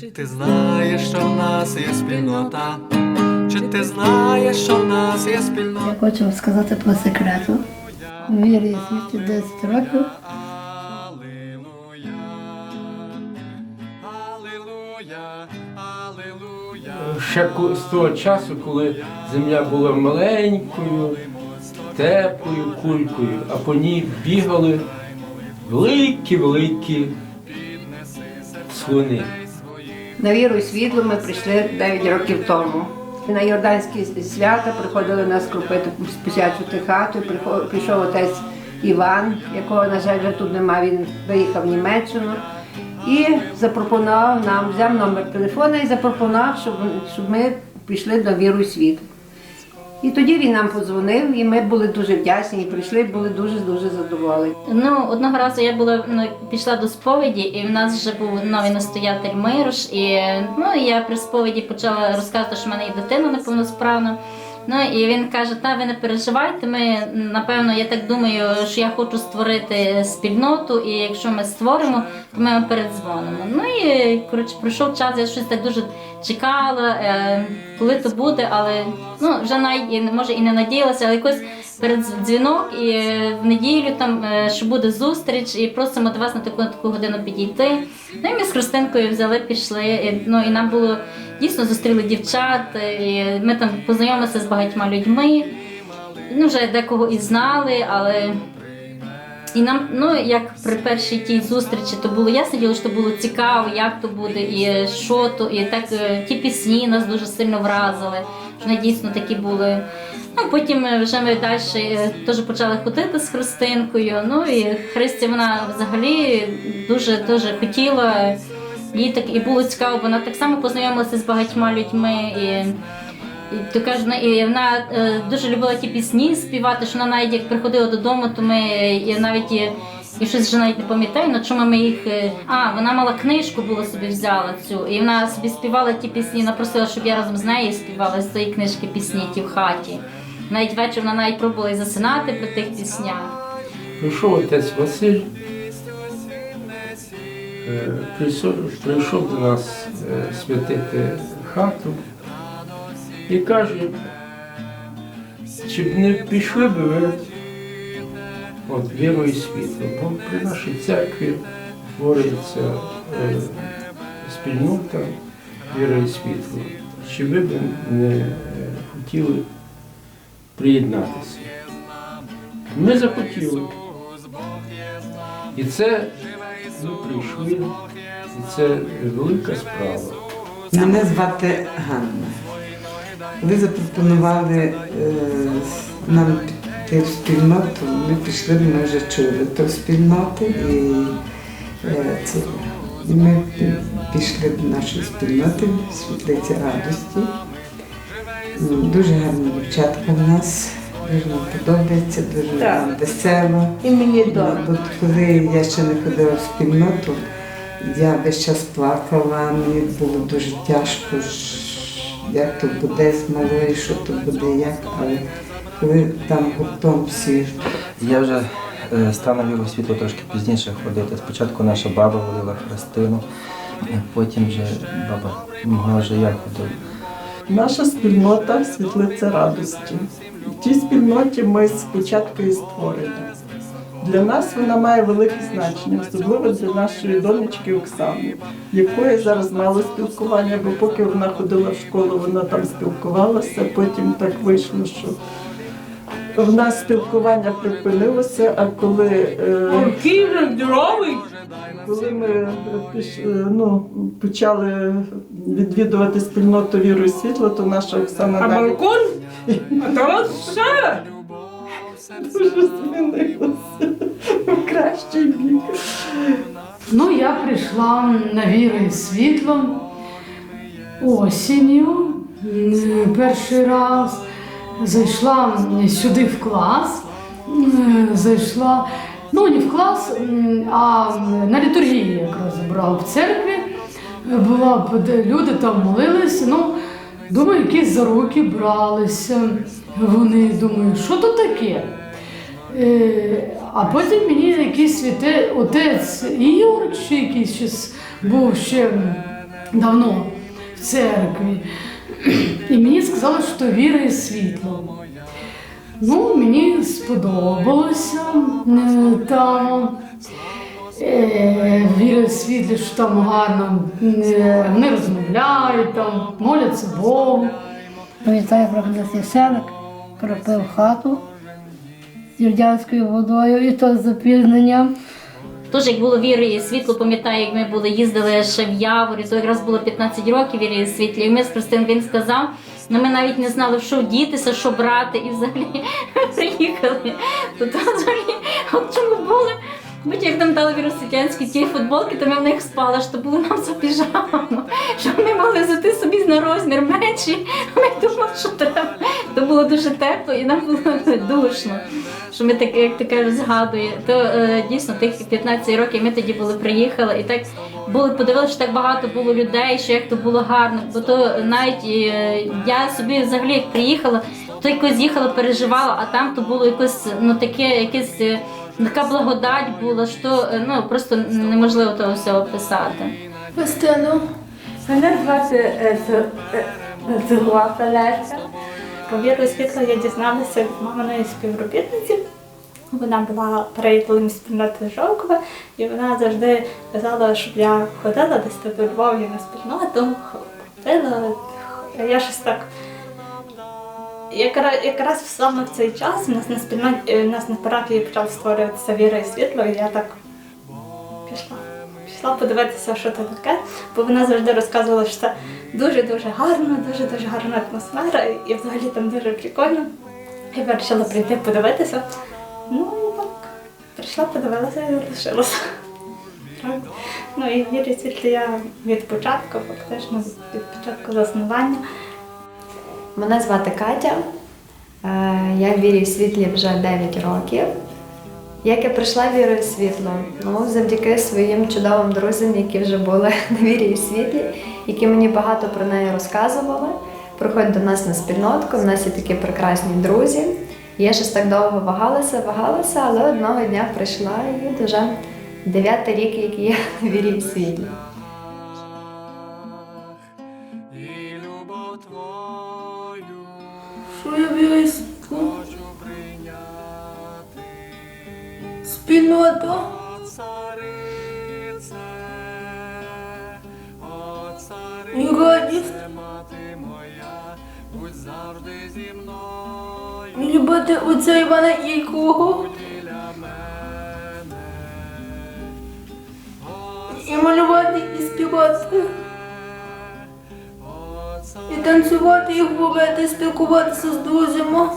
Чи ти знаєш, що в нас є спільнота? Чи ти знаєш, що в нас є спільнота? Я хочу вам сказати про секрету. Вірі світі 10 років. Ще з того часу, коли земля була маленькою, теплою кулькою, а по ній бігали великі-великі слони. На віру і світло ми прийшли 9 років тому. На Йорданські свята приходили нас крупити посвячувати хату. Прийшов отець Іван, якого, на жаль, вже тут немає, він виїхав в Німеччину. І запропонував нам, взяв номер телефона і запропонував, щоб, щоб ми пішли до віру і. І тоді він нам подзвонив, і ми були дуже вдячні, і прийшли, були дуже-дуже задоволені. Ну, одного разу я була ну, пішла до сповіді, і в нас вже був новий настоятель Мирош. І ну, я при сповіді почала розказувати, що в мене є дитина неповносправна. Ну і він каже: та ви не переживайте. Ми напевно, я так думаю, що я хочу створити спільноту, і якщо ми створимо, то ми вам передзвонимо. Ну і коротше, пройшов час, я щось так дуже чекала, е, коли то буде, але ну вже навіть може і не надіялася, але якось перед дзвінок і е, в неділю там е, що буде зустріч, і просимо до вас на таку таку годину підійти. Ну і ми з Христинкою взяли, пішли. І, ну і нам було дійсно зустріли дівчат. І ми там познайомилися з багатьма людьми. Ну, вже декого і знали, але. І нам, ну як при першій тій зустрічі, то було ясно діло, що було цікаво, як то буде, і що то, і так е, ті пісні нас дуже сильно вразили. Що вони дійсно такі були. Ну, потім е, вже ми далі е, теж почали ходити з Христинкою. Ну і Христя вона взагалі дуже дуже хотіла. Їй так і було цікаво, вона так само познайомилася з багатьма людьми. І, і то кажу, і вона е, дуже любила ті пісні співати, що вона навіть як приходила додому, то ми я навіть і, щось вже навіть не пам'ятаю, на чому ми їх. е, А, вона мала книжку, було собі взяла цю, і вона собі співала ті пісні, вона просила, щоб я разом з нею співала з цієї книжки пісні ті в хаті. Навіть ввечері вона навіть пробувала і засинати при тих піснях. Прийшов отець Василь, е, прийшов, прийшов до нас святити хату і каже, чи б не пішли би ви от віру і світло, бо при нашій церкві твориться е, спільнота віра і світло. Чи ви б не е, хотіли приєднатися? Ми захотіли. І це ми прийшли, і це велика справа. Мене звати Ганна. Ви запропонували е, нам піти в спільноту. Ми пішли, ми вже чули ту спільноту і, е, це, і ми пішли до нашої спільноти світлиці радості. Дуже гарні дівчатка в нас, дуже нам подобається, дуже нам весело. І мені Ну, От коли я ще не ходила в спільноту, я весь час плакала, мені було дуже тяжко, як то буде з малою, що то буде, як, але коли там гуртом всі Я вже е, на віру світло трошки пізніше ходити. Спочатку наша баба водила Христину, е, потім вже баба могла вже я ходив. Наша спільнота світлиця радості. В тій спільноті ми спочатку і створені. Для нас вона має велике значення, особливо для нашої донечки Оксани, якої зараз мало спілкування, бо поки вона ходила в школу, вона там спілкувалася, потім так вийшло, що в нас спілкування припинилося, а коли е, коли ми е, е, ну, почали відвідувати спільноту віру і світло, то наша Оксана А навіть балкон? А то ще? Дуже змінилася в кращий бік. Ну, я прийшла на віру і світло осінню перший раз. Зайшла сюди в клас. Зайшла, ну не в клас, а на літургії якраз брала в церкві. Була де люди там молилися. Ну, думаю, якісь за руки бралися. Вони думаю, що то таке? Е, а потім мені якийсь святе, отець Ігор, чи якийсь щось був ще давно в церкві. І мені сказали, що віра і світло. Ну, мені сподобалося е, там. Е, Віра і світло, що там гарно. Вони розмовляють, там, моляться Богу. Пам'ятаю, проходив священик, кропив хату з юрдянською водою, і то з запізненням. Тож, як було віри і світло, пам'ятаю, як ми були, їздили ще в Яворі, то якраз було 15 років віри і світлі. І ми з Христин він сказав, ну ми навіть не знали, що вдітися, що брати, і взагалі приїхали. То, то взагалі, от чому були. Будь як нам дали віросвітянські ті футболки, то ми в них спали, що було нам за піжаму, щоб ми могли взяти собі на розмір менший. Ми думали, що треба. То було дуже тепло і нам було душно. Що ми так, як ти кажеш, згадує. То е, дійсно тих 15 років ми тоді були приїхали і так були, подивилися, що так багато було людей, що як то було гарно. Бо то навіть е, я собі взагалі як приїхала, то якось їхала, переживала, а там то було якось ну таке, якесь. е, Така благодать була, що е, ну просто неможливо того всього описати. Христину. Мене звати З- Зигла Фелеся. Про віру і світло я дізналася від маминої співробітниці. Вона була приятелем спільноти Жовкова, і вона завжди казала, щоб я ходила десь тут у Львові на спільноту, ходила. Я щось так. Якраз, саме в цей час у нас на спільноті, у нас на парафії почав створюватися віра і світло, і я так пішла. Пішла подивитися, що це таке, бо вона завжди розказувала, що це дуже-дуже гарно, дуже-дуже гарна атмосфера, і взагалі там дуже прикольно. Я вирішила прийти подивитися. Ну і так, прийшла, подивилася і залишилася. Ну і вірю світлі я від початку, фактично від початку заснування. Мене звати Катя. Е, Я в світлі вже 9 років. Як я прийшла в світло? Ну, завдяки своїм чудовим друзям, які вже були на вірі і світлі, які мені багато про неї розказували. Приходять до нас на спільнотку, в нас є такі прекрасні друзі. Я щось так довго вагалася, вагалася, але одного дня прийшла і вже дев'ятий рік, як я в вірі і світлі. Що я вірю і радість. любити отця Івана біля. І малювати, і співати. І танцювати, і говорити, спілкуватися з друзями.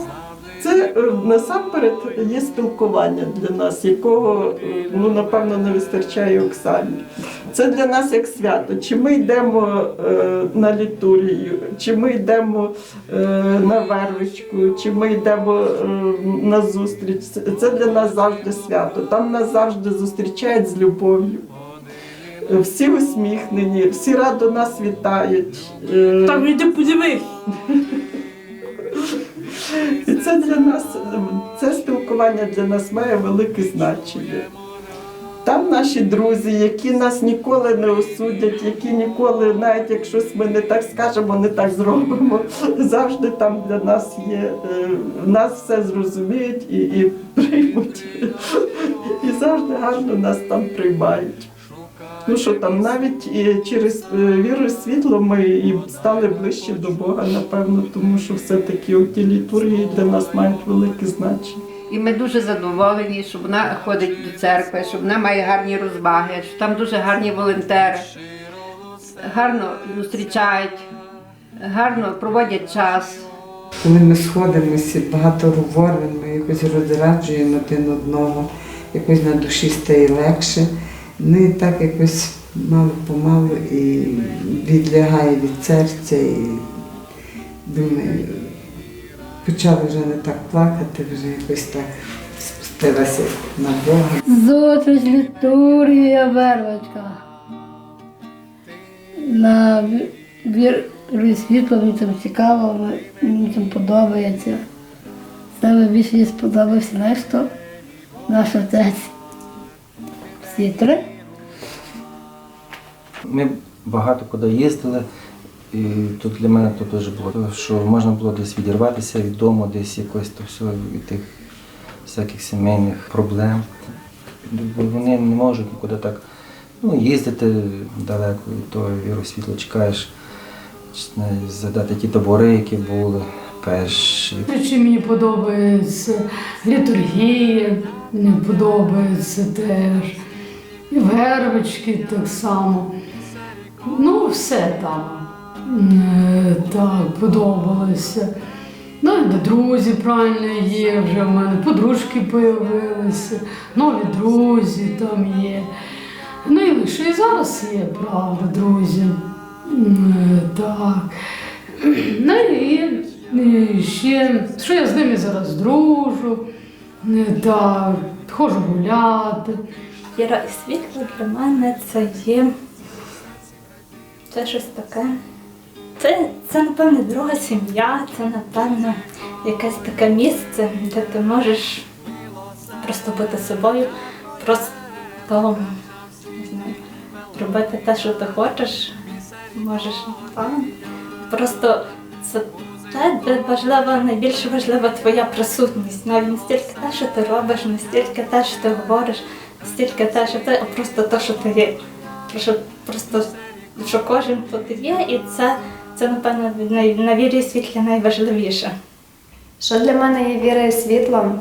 Це е, насамперед є спілкування для нас, якого е, ну напевно не вистачає Оксані. Це для нас як свято. Чи ми йдемо е, на літургію, чи ми йдемо е, на вервичку, чи ми йдемо е, на зустріч. Це- для нас завжди свято. Там нас завжди зустрічають з любов'ю. Всі усміхнені, всі радо нас вітають. Е, Там іди подивись. І це для нас, це спілкування для нас має велике значення. Там наші друзі, які нас ніколи не осудять, які ніколи, навіть як щось ми не так скажемо, не так зробимо, завжди там для нас є, е, нас все зрозуміють і, і приймуть. І завжди гарно нас там приймають. Ну що там, навіть через е, віру і світло ми і стали ближче до Бога, напевно, тому що все-таки оті літургії для нас мають велике значення. І ми дуже задоволені, що вона ходить до церкви, що вона має гарні розваги, що там дуже гарні волонтери, гарно зустрічають, гарно проводять час. Коли ми сходимося, багато говоримо, ми якось розраджуємо один одного, якось на душі стає легше. І так якось мало помалу і відлягає від серця, і думаю, почала вже не так плакати, вже якось так спустилася на Бога. Зустріч, літургія, вервочка. На ві- світло мені там цікаво, мені там подобається. Саме більше сподобався хто? Наш отець. Всі три. Ми багато куди їздили. І тут для мене то дуже було, що можна було десь відірватися від дому, десь якось то все від тих всяких сімейних проблем. Бо Вони не можуть нікуди так ну, їздити далеко від того віру світло чекаєш, задати ті табори, які були перші. Чи мені подобається літургія, мені подобається теж. І вервички так само. Ну, все там. Е, Так, подобалося. Ну, і друзі правильно є, вже в мене подружки появилися, нові друзі там є. Ну і лише і зараз є, правда, друзі. Е, Так. Ну і, ще, що я з ними зараз дружу, е, так, ходжу гуляти. Віра і світло для мене це є. Це щось таке. Це, це, напевне, друга сім'я, це, напевно, якесь таке місце, де ти можеш просто бути собою, просто не знаю, робити те, що ти хочеш, можеш там. Просто це те, де важлива, найбільш важлива твоя присутність. Навіть не стільки те, що ти робиш, не стільки те, що ти говориш, стільки те, що ти, а просто те, що ти є. Що, просто що кожен тут є, і це, це напевно, на вірі і світлі найважливіше. Що для мене є віра і світло?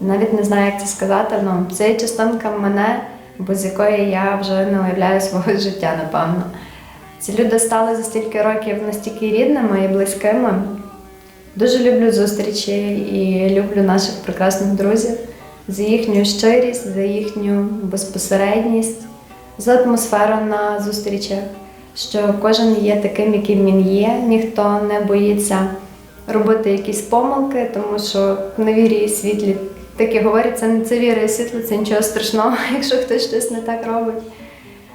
Навіть не знаю, як це сказати. Ну, це є частинка мене, без якої я вже не уявляю свого життя, напевно. Ці люди стали за стільки років настільки рідними і близькими. Дуже люблю зустрічі і люблю наших прекрасних друзів за їхню щирість, за їхню безпосередність, за атмосферу на зустрічах, що кожен є таким, яким він є, ніхто не боїться робити якісь помилки, тому що в невірі і світлі таке говорять, це не це віра і світло, це нічого страшного, якщо хтось щось не так робить.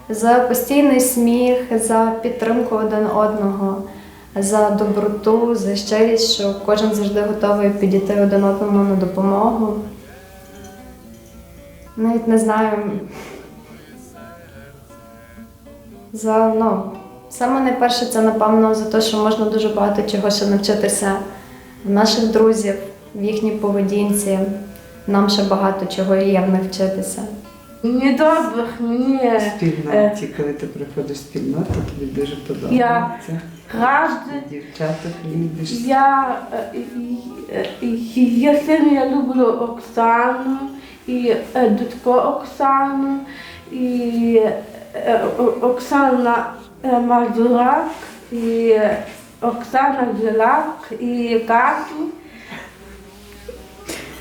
За постійний сміх, за підтримку один одного, за доброту, за щирість, що кожен завжди готовий підійти один одному на допомогу. Навіть не знаю. За ну, саме найперше це напевно за те, що можна дуже багато чого ще навчитися в наших друзів, в їхній поведінці. Нам ще багато чого є в них вчитися. Мені добре, мені е, Спільноті, коли ти приходиш в спільноту, тобі дуже подобається. завжди Дівчаток любиш. Я, е, я сильно я люблю Оксану і е, дочку Оксану, і е, Оксана е, Мазурак, і Оксана Жилак, і Катю.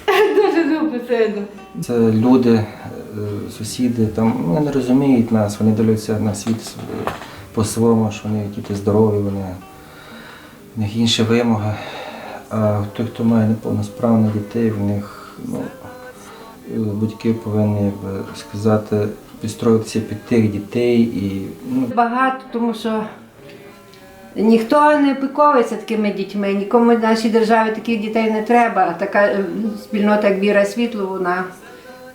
Дуже люблю сильно. Це люди, сусіди, там вони не розуміють нас, вони дивляться на світ по-своєму, що вони діти здорові, вони, в них інші вимоги. А той, хто має неповносправних дітей, в них ну, батьки повинні якби, сказати, підстроїтися під тих дітей і ну, Багато, тому що ніхто не опіковується такими дітьми, нікому в нашій державі таких дітей не треба. А така е, спільнота, як віра світло, вона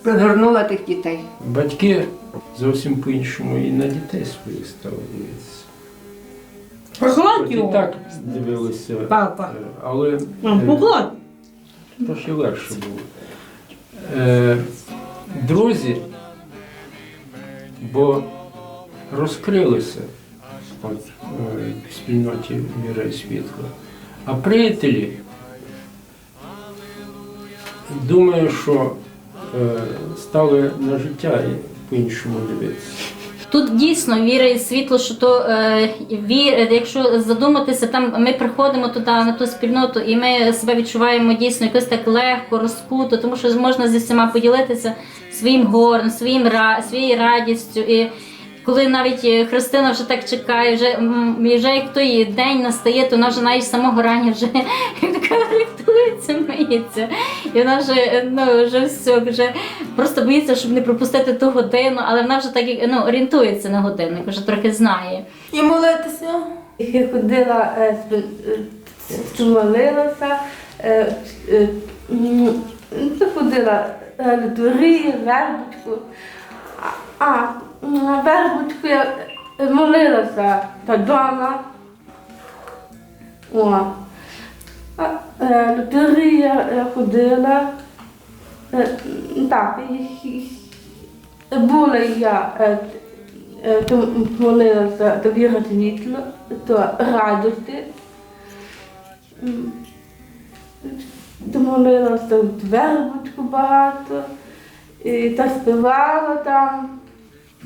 пригорнула тих дітей. Батьки зовсім по-іншому і на дітей своїх стали. Погладь І так дивилися, Папа. е, але Мам, е, погладь. трохи легше було. Е, друзі, бо розкрилися е, в спільноті віра і світла. А приятелі, думаю, що е, стали на життя по-іншому дивитися. Тут дійсно віра і світло, що то е, вір, якщо задуматися, там ми приходимо туди на ту спільноту, і ми себе відчуваємо дійсно якось так легко, розкуто, тому що можна зі всіма поділитися своїм горем, своїм своєю радістю. І коли навіть е, Христина вже так чекає, вже, вже як той день настає, то вона вже навіть самого рання вже рихтується, миється. І вона вже, ну, вже все, вже просто боїться, щоб не пропустити ту годину, але вона вже так ну, орієнтується на годинник, вже трохи знає. І молитися. Я ходила, е, е, молилася, е, е, ну, ходила літургії, вербочку. А, а м, вербочку я молилася та вдома. О. Е, я я ходила. Е, Так, була я, е, е, то молилася до віри світло, то радості. Молилася в вербочку багато, і та співала там.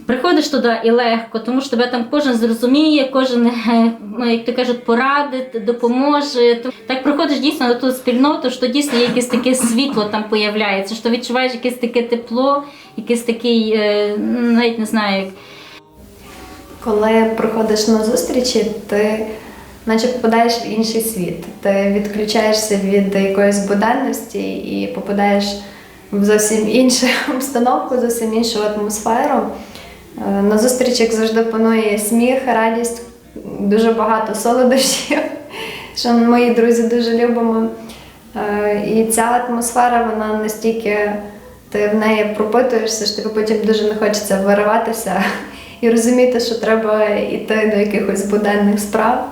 Приходиш туди і легко, тому що тебе там кожен зрозуміє, кожен, е, ну, як то кажуть, порадить, допоможе. Так приходиш дійсно на ту спільноту, що дійсно є якесь таке світло там появляється, що відчуваєш якесь таке тепло, якесь такий, е, навіть не знаю, як Коли приходиш на зустрічі, ти наче попадаєш в інший світ. Ти відключаєшся від якоїсь буденності і попадаєш в зовсім іншу обстановку, зовсім іншу атмосферу. Е, На зустрічах завжди панує сміх, радість, дуже багато солодощів, що мої друзі дуже любимо. Е, І ця атмосфера, вона настільки ти в неї пропитуєшся, що тобі потім дуже не хочеться вириватися і розуміти, що треба йти до якихось буденних справ.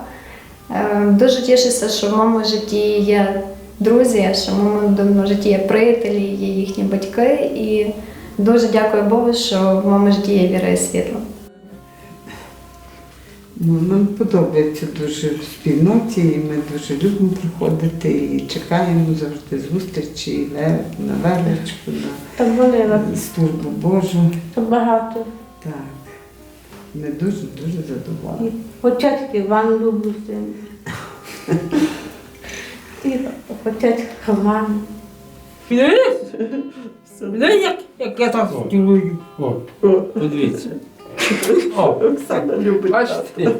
Е, Дуже тішуся, що в моєму житті є друзі, що в моєму житті є приятелі, є їхні батьки. І дуже дякую Богу, що в моєму житті є віра і світло. Ну, нам подобається дуже в спільноті, і ми дуже любимо приходити і чекаємо завжди зустрічі і на величку, на службу Божу. та багато. Так. Ми дуже дуже задоволені. І початки Іван люблю. І початки Роман. як, як я так цілую. О, подивіться. О, Оксана любить. бачите?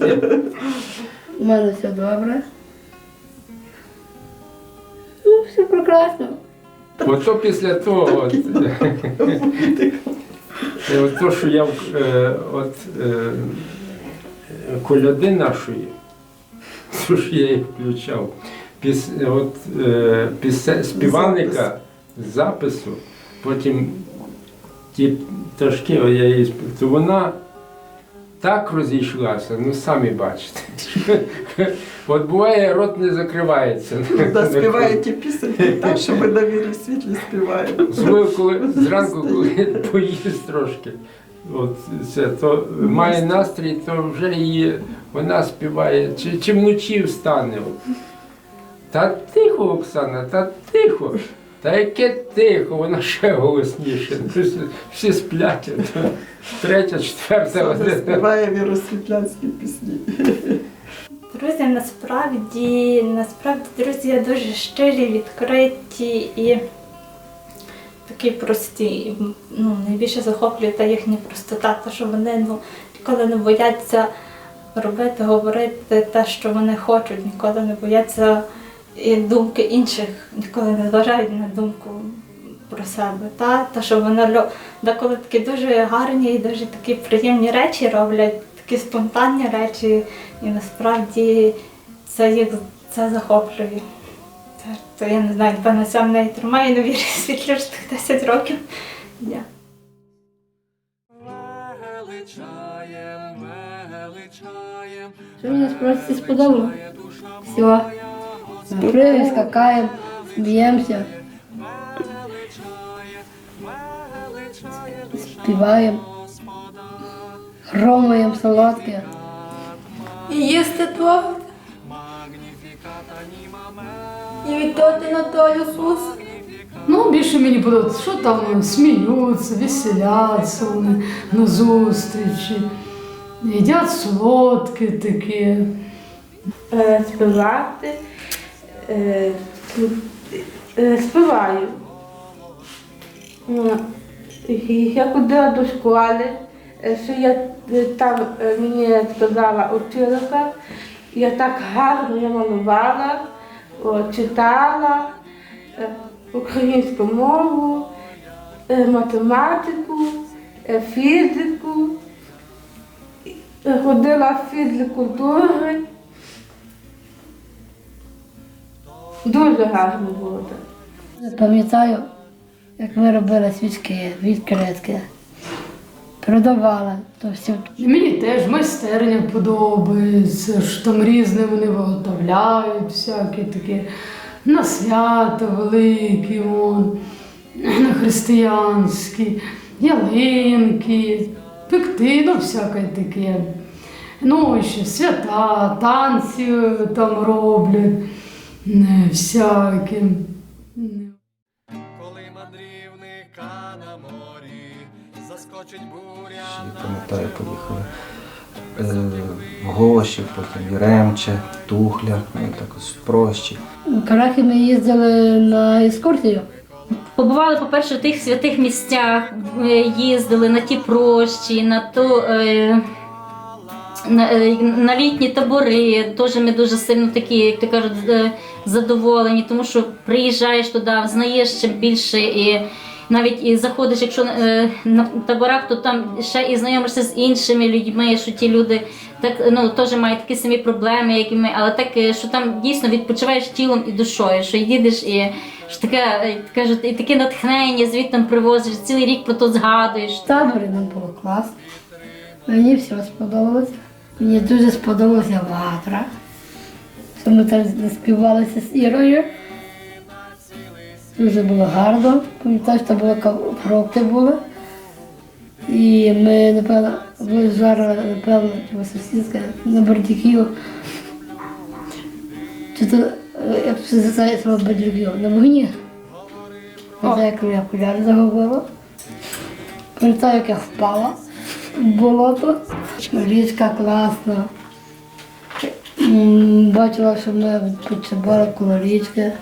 У мене все добре. Ну, все прекрасно. Ото після того, от, е, от то, що я е, от е, коляди нашої, то що я їх включав, піс, от, е, пісе, співальника з запису, потім ті пташки, я її то вона так розійшлася, ну самі бачите. От буває, рот не закривається. Вона співає ті пісеньки, так, що ми на вірі світлі співаємо. Особливо, коли зранку, коли поїсть трошки. От це, то має настрій, то вже її вона співає, чи, чи вночі встане. Та тихо, Оксана, та тихо. Та яке тихо, вона ще голосніше. Всі, сплять. Третя, четверта година. співає віросвітлянські пісні. Друзі, насправді, насправді, друзі, дуже щирі, відкриті і такі прості. Ну, найбільше захоплює та їхня простота, те, що вони ну, ніколи не бояться робити, говорити те, що вони хочуть, ніколи не бояться і думки інших, ніколи не зважають на думку про себе. Та, та що вони лю- деколи такі дуже гарні і дуже такі приємні речі роблять, такі спонтанні речі, і насправді це їх це захоплює. То я не знаю, напевно, це мене і тримає на вірі світлі вже тих 10 років. Величаєм, Що мені насправді сподобалося? Все. Прыгаем, скакаем, сміємося, співаємо, громаємо солодке. І їсти твого. І відтоти на долю Сус. Ну, більше мені подобається, що там сміються, веселяться вони на зустрічі, їдять солодке таке. Е, співати. Е, е, співаю. Е, Я ходила до школи, е, що я там мені сказала учителька, я так гарно я малювала, читала українську мову, математику, фізику, ходила в фізкультури. Дуже гарно було так. Пам'ятаю, як ми робили свічки від Крецьки. продавали. То все. Мені теж майстерня подобається, що там різне вони виготовляють, всякі такі на свята великі, вон, на християнські, ялинки, пекти, ну всяке таке. Ну, ще свята, танці там роблять, не, всякі. Коли мандрівника на морі заскочить буря. Пам'ятаю, поїхали е, в Гоші, потім Яремче, Тухля, ну також Прощі. Карахи ми їздили на екскурсію. Побували, по-перше, в тих святих місцях, е, їздили на ті прощі, на ту. Е, на, е, на літні табори теж ми дуже сильно такі, як то кажуть, е, задоволені, тому що приїжджаєш туди, знаєш чим більше і навіть і заходиш, якщо е, на таборах, то там ще і знайомишся з іншими людьми, що ті люди так ну теж мають такі самі проблеми, як і ми, але так, що там дійсно відпочиваєш тілом і душою, що їдеш і що таке кажуть, і таке натхнення звідти привозиш, цілий рік про то згадуєш. В таборі нам було класно. Мені все сподобалося. Мені дуже сподобалася ватра. Що ми там співалися з Ірою. Дуже було гарно. Пам'ятаю, що там були фрукти були. І ми, напевно, вижарили, напевно, чи сусідська на барбекю. Чи то, е, як це називається слово барбекю? На вогні. Пам'ятаю, як я окуляри загубила. Пам'ятаю, як я впала болото. Річка класна. Бачила, що ми відпочивали коло річки.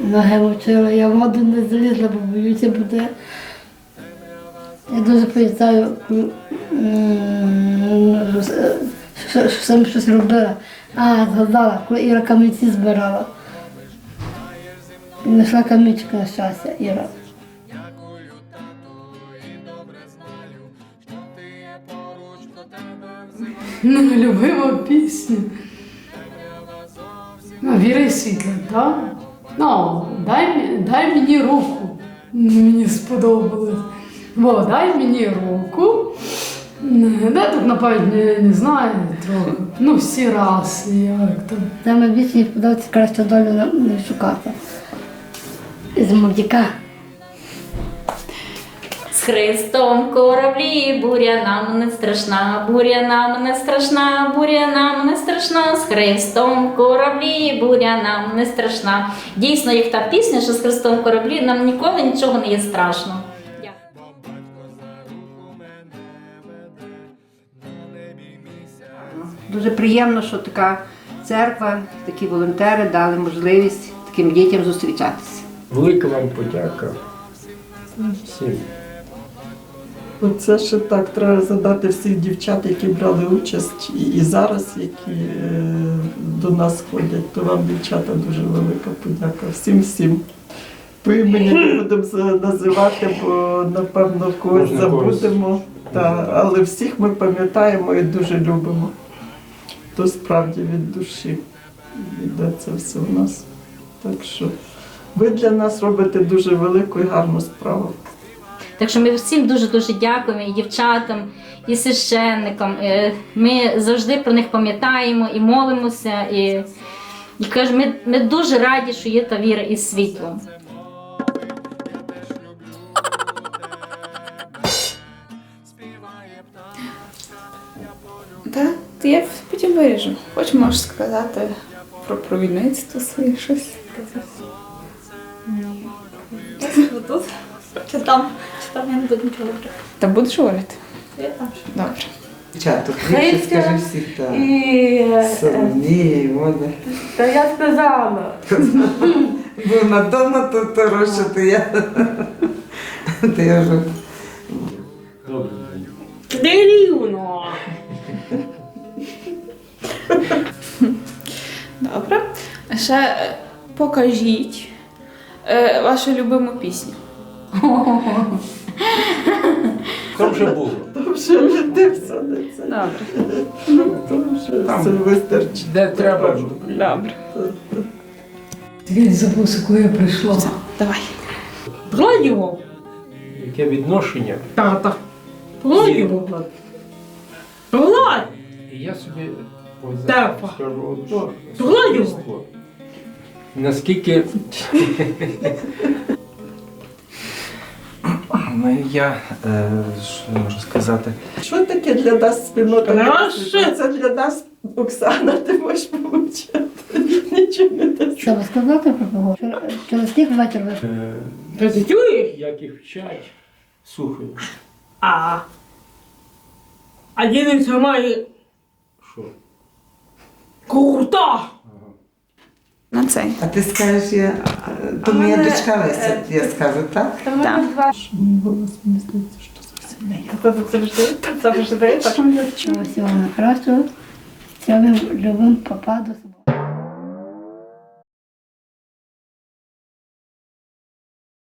Ноги мочили. Я воду не залізла, бо боюся буде. Я дуже пам'ятаю, що- що щось робила. А, згадала, коли Іра камінці збирала. Знайшла камінчик на щастя, Іра. Ну, любима пісня. Ну, Віра і так? Ну, дай, дай мені руку. Мені сподобалось. Бо дай мені руку. Не тут, напевно, не, не знаю трохи. Ну, всі раси, як там. Саме більше мені подобається краще долю не, шукати. З мультика. З Христом кораблі, буря нам не страшна, буря нам не страшна, буря нам не страшна, з Христом кораблі, буря нам не страшна. Дійсно, як та пісня, що з Христом кораблі, нам ніколи нічого не є страшно. Дуже приємно, що така церква, такі волонтери дали можливість таким дітям зустрічатися. Велика вам подяка всім. Оце ще так треба задати всіх дівчат, які брали участь і, зараз, які е, до нас ходять. То вам, дівчата, дуже велика подяка. Всім всім. По імені не будемо називати, бо напевно когось Можна когось. забудемо. Та, але всіх ми пам'ятаємо і дуже любимо. То справді від душі йде це все в нас. Так що ви для нас робите дуже велику і гарну справу. Так що ми всім дуже дуже дякуємо і дівчатам, і священникам. Е, Ми завжди про них пам'ятаємо і молимося. І, і кажу, ми, ми дуже раді, що є та віра і світло. Так, то я потім виріжу. Хоч можеш сказати про провідництво своє щось. Тут. Чи там, там я не буду нічого говорити. Та будеш говорити? Я там. ще. Добре. Більше скажи всі так. І е, Соломії, та я сказала. Бо на дома то хороше, то я. То я вже. Добре. Де рівно. Добре. Ще е, покажіть е, вашу любиму пісню. Там вже було. То вже не все не це. Добре. То вже все вистачить. Де треба. Добре. Він забувся, коли я прийшла. Давай. Радіо. Яке відношення Тата. Є. Володю. Володь! І я собі зараз скажу, що особисто, наскільки Ну і я, е, що можу сказати, Що таке для нас спільнота? Краще. Це для нас, Оксана, ти можеш помовчати. Нічого не дасть. Що ви сказати про кого? Через скільки вечір ви е, Та ти чуєш? як їх вчать, слухаю, А. А дідусь має що. крута! На цей. А ти скажеш, я, то моя дочка Леся, я скажу, так? Так. Це завжди, завжди так. всього найкращого. Цілим любим папа до себе.